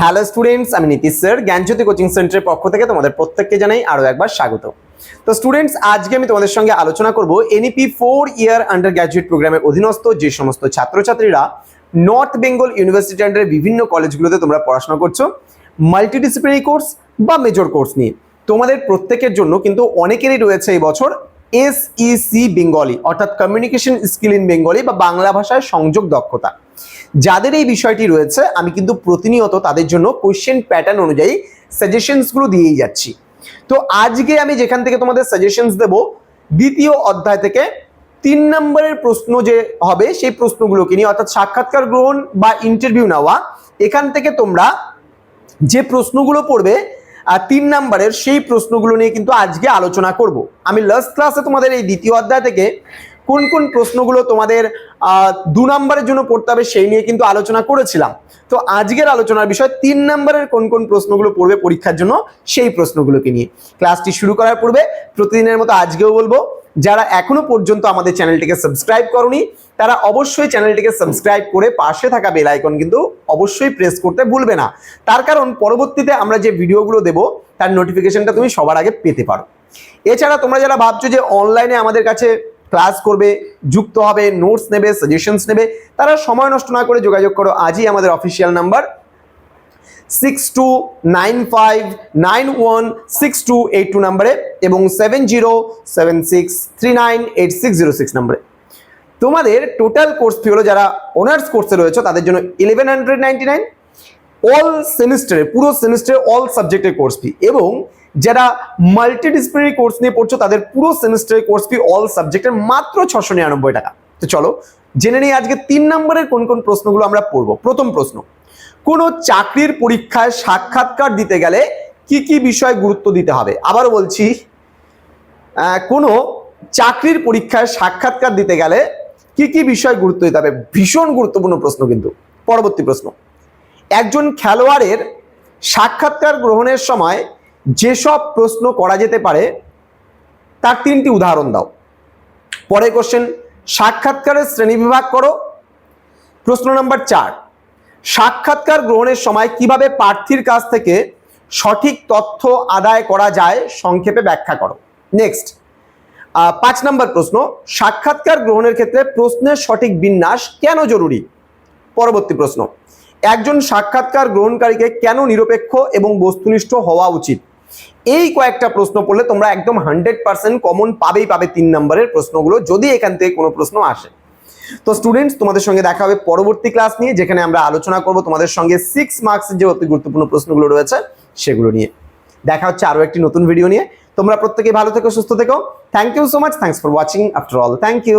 Hello students আমি Nitish sir, জ্ঞানজ্যোতি coaching সেন্টারের পক্ষ থেকে তোমাদের প্রত্যেককে জানাই আরও একবার স্বাগত। তো স্টুডেন্টস আজকে আমি তোমাদের সঙ্গে আলোচনা করব NEP four year undergraduate প্রোগ্রামের অধীনস্থ যে সমস্ত ছাত্রছাত্রীরা নর্থ বেঙ্গল ইউনিভার্সিটি আন্ডারের বিভিন্ন কলেজগুলোতে তোমরা পড়াশোনা করছ মাল্টিডিসিপ্লিনারি কোর্স বা মেজর কোর্স নিয়ে। তোমাদের প্রত্যেকের জন্য কিন্তু অনেকেরই রয়েছে এই বছর এসইসি বেঙ্গলি অর্থাৎ কমিউনিকেশন স্কিল ইন বেঙ্গলি বা বাংলা ভাষায় সংযোগ দক্ষতা। যাদের এই বিষয়টি রয়েছে, আমি কিন্তু প্রতিনিয়ত তাদের জন্য কোশ্চেন প্যাটার্ন অনুযায়ী সাজেশনসগুলো দিয়েই যাচ্ছি। তো আজকে আমি যেখান থেকে তোমাদের সাজেশনস দেব, দ্বিতীয় অধ্যায় থেকে তিন নম্বরের প্রশ্ন যে হবে, সেই প্রশ্নগুলোকে নিয়ে, অর্থাৎ সাক্ষাৎকার গ্রহণ বা ইন্টারভিউ নেওয়া, এখান থেকে তোমরা যে প্রশ্নগুলো পড়বে তিন নাম্বারের সেই প্রশ্নগুলো নিয়ে কিন্তু আজকে আলোচনা করব। আমি লাস্ট ক্লাসে তোমাদের এই দ্বিতীয় অধ্যায় থেকে কোন কোন প্রশ্নগুলো তোমাদের দু নম্বরের জন্য পড়তে হবে সেই নিয়ে কিন্তু আলোচনা করেছিলাম। তো আজকের আলোচনার বিষয় তিন নম্বরের কোন কোন প্রশ্নগুলো পড়বে পরীক্ষার জন্য সেই প্রশ্নগুলোকে নিয়ে। ক্লাসটি শুরু করার পূর্বে প্রতিদিনের মতো আজকেও বলব যারা এখনও পর্যন্ত আমাদের চ্যানেলটিকে সাবস্ক্রাইব করনি, তারা অবশ্যই চ্যানেলটিকে সাবস্ক্রাইব করে পাশে থাকা বেল আইকন কিন্তু অবশ্যই প্রেস করতে ভুলবে না। তার কারণ পরবর্তীতে আমরা যে ভিডিওগুলো দেব, তার নোটিফিকেশনটা তুমি সবার আগে পেতে পারো। এছাড়া তোমরা যারা ভাবছ যে অনলাইনে আমাদের কাছে ক্লাস করবে, যুক্ত হবে নোটস নেবে সাজেশনস নেবে, তারা সময় নষ্ট না করে যোগাযোগ করো। আজই আমাদের official number six two nine five nine one six two eight two নাম্বারে এবং seven zero seven six three nine eight six zero six নাম্বারে। তোমাদের টোটাল কোর্স ফি হলো যারা অনার্স কোর্সে রয়েছে, তাদের জন্য eleven hundred ninety nine all সেমিস্টারে পুরো সেমিস্টারে অল সাবজেক্টের কোর্স ফি এবং যারা মাল্টিডিসিপ্লিনারি কোর্স নিয়ে পড়ছো, তাদের পুরো সেমিস্টারের কোর্স ফি অল সাবজেক্টের মাত্র ছশো নিরানব্বই টাকা। তো চলো, জেনে নিই আজকে তিন নম্বরের কোন কোন প্রশ্নগুলো আমরা পড়ব। প্রথম প্রশ্ন কোনো চাকরির পরীক্ষায় সাক্ষাৎকার দিতে গেলে কি কি বিষয় গুরুত্ব দিতে হবে? আবারও বলছি কোনো চাকরির পরীক্ষায় সাক্ষাৎকার দিতে গেলে কি কি বিষয় গুরুত্ব দিতে হবে? ভীষণ গুরুত্বপূর্ণ প্রশ্ন কিন্তু, পরবর্তী প্রশ্ন। একজন খেলোয়াড়ের সাক্ষাৎকার গ্রহণের সময় যেসব প্রশ্ন করা যেতে পারে, তার তিনটি উদাহরণ দাও। পরে কোশ্চেন সাক্ষাৎকারের শ্রেণীবিভাগ করো। প্রশ্ন নাম্বার চার সাক্ষাৎকার গ্রহণের সময় কীভাবে প্রার্থীর কাছ থেকে সঠিক তথ্য আদায় করা যায় সংক্ষেপে ব্যাখ্যা করো। নেক্সট পাঁচ নম্বর প্রশ্ন, সাক্ষাৎকার গ্রহণের ক্ষেত্রে প্রশ্নের সঠিক বিন্যাস কেন জরুরি? পরবর্তী প্রশ্ন, একজন সাক্ষাৎকার গ্রহণকারীকে কেন নিরপেক্ষ এবং বস্তুনিষ্ঠ হওয়া উচিত? এই কয়েকটা প্রশ্ন পড়লে তোমরা একদম হান্ড্রেড পার্সেন্ট কমন পাবেই পাবে তিন নম্বরের প্রশ্নগুলো, যদি এখান থেকে কোনো প্রশ্ন আসে। তো স্টুডেন্টস তোমাদের সঙ্গে দেখা হবে পরবর্তী ক্লাস নিয়ে, যেখানে আমরা আলোচনা করব তোমাদের সঙ্গে সিক্স মার্কস যে অতি গুরুত্বপূর্ণ প্রশ্নগুলো রয়েছে, সেগুলো নিয়ে। দেখা হচ্ছে আরও একটি নতুন ভিডিও নিয়ে। তোমরা প্রত্যেকে ভালো থেকো, সুস্থ থেকো। Thank you so much thanks for watching after all thank you